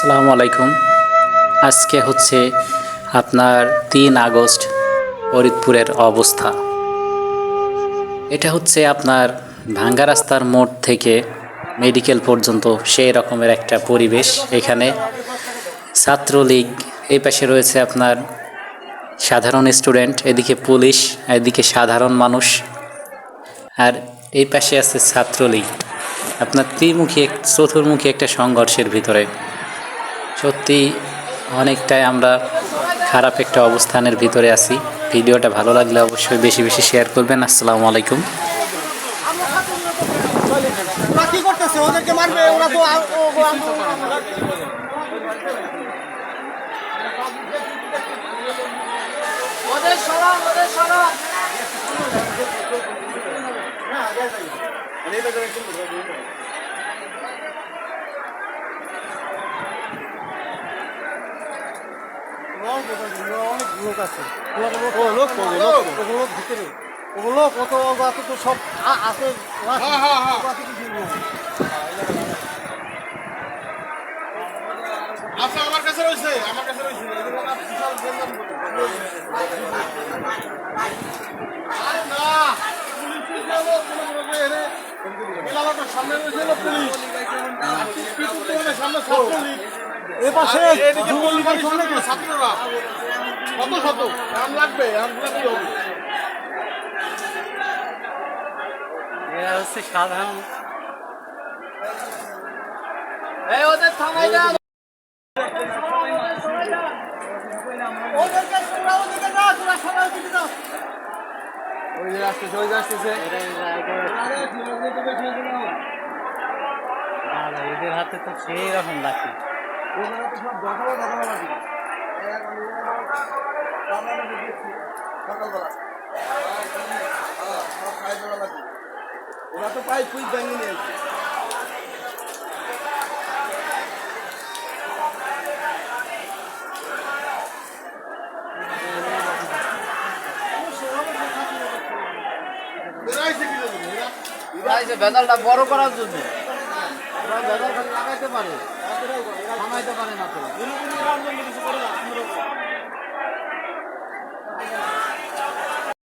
আসসালামু আলাইকুম। আজকে হচ্ছে আপনার তিন আগস্ট, ফরিদপুরের অবস্থা। এটা হচ্ছে আপনার ভাঙ্গা রাস্তার মোড় থেকে মেডিকেল পর্যন্ত সেই রকমের একটা পরিবেশ। এখানে ছাত্রলীগ, এই পাশে রয়েছে আপনার সাধারণ স্টুডেন্ট, এদিকে পুলিশ, এদিকে সাধারণ মানুষ, আর এই পাশে আছে ছাত্রলীগ। আপনার ত্রিমুখী চতুর্মুখী একটা সংঘর্ষের ভিতরে। সত্যি অনেকটাই আমরা খারাপ একটা অবস্থানের ভিতরে আছি। ভিডিওটা ভালো লাগলে অবশ্যই বেশি বেশি শেয়ার করবেন। আসসালামু আলাইকুম। ওরা কি ওদেরকে মারবে? ওরা তো আ- ও- ও- ওদের সরান ওদের অনেক লোক আছে ও লোক কবে? লোক কবে? ভিতরে ওগুলো কত আছে তো সব আচ্ছা আমার কাছে রয়েছে আমার কাছে রয়েছে সামনে রয়েছে পুলিশ সামনে ছাত্রলীগ পাশে এদিকে যুবলীগের পুলিশ সামনে সামনে ছাত্ররা কত? শত আম লাগবে? আম লাগবে হবে এরা হচ্ছে সাধারণ এই ওদের থামাই দাও। ওদেরকে তোরা ওদিকে দাও তোরা সবাই ওদিকে দাও ওই যে আসতেছে ওই যে আসতেছে। এদের হাতে তো সেই রকম লাঠি। ওরা তো পাই নিয়েছে বেদালটা বড় করার জন্য। বেদাল লাগাইতে পারে। থামাইতে পারে না তো।